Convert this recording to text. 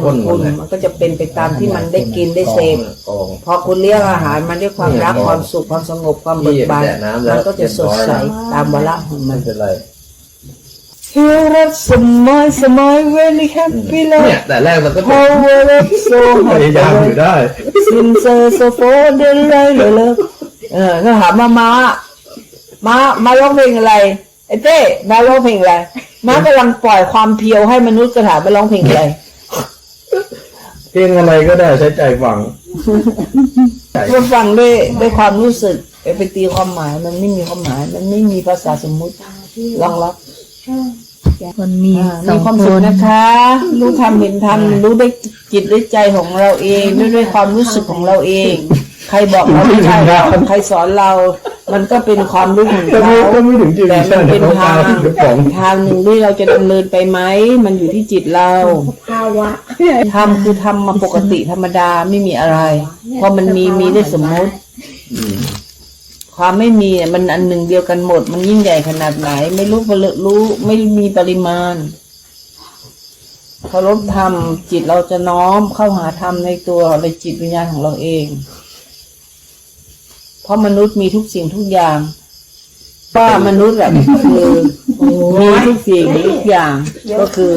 คนหมคุดณเลยมันก็จะเป็นไปตามที่มันได้กินได้เสพกอง พอคุณเลี้ยงอาหารมันด้วยความรักความสุขความสงบความเบิกบานนี่แดดน้ำแล้ว มันก็จะสดใสตามวาระของมัไม่น เป็นไร Feel that smile smile really happy เนี่ย like แต่แรกมันก็เป็น power up so พยายามอยู่ได้ Since so so for the light love เออก็ถามมามามามาร้องเพลงอะไรไอ้เต้มาร้องเพลงอะไรมากำลังปล่อยความเพียวให้มนุษย์กระถามมาร้องเพลงอะไร เพลงอะไรก็ได้ใช้ใจฟังมาฟังด้วยด้วยความรู้สึกไปไปตีความหมายมันไม่มีความหมาย มันไม่มีภาษาสมมุติรองรับมันมีอ่าสอมีงความคสุขนนะคะ รู้ทำเห็นทำรู้ด้วยจิตด้วยใจของเราเองด้วยด้วยความรู้สึกของเราเอง ใครบอกเราไม่ใช่เราใครสอนเรา มันก็เป็นความรู้ของก็เขาไม่ก็ไม่ถึงจริงแต่มันเป็นทางเดี๋ยวของทางหนึ่งที่เราจะดำเนินไปไหม มันอยู่ที่จิตเราภาวะทำคือทำมาปกติธรรมดาไม่มีอะไร เพราะมันมีมีได้สมมติ ความไม่มีเนี่ยมันอันหนึ่งเดียวกันหมด มันยิ่งใหญ่ขนาดไหน ไม่รู้ผลรู้ ไม่มีปริมาณเคารพธรรมจิตเราจะน้อมเข้าหาธรรมในตัวในจิตวิญญาณของเราเอง เพราะมนุษย์มีทุกสิ่งทุกอย่างว่ามนุษย์แบบคือมีทุกสิ่งทุกอย่างก็คือ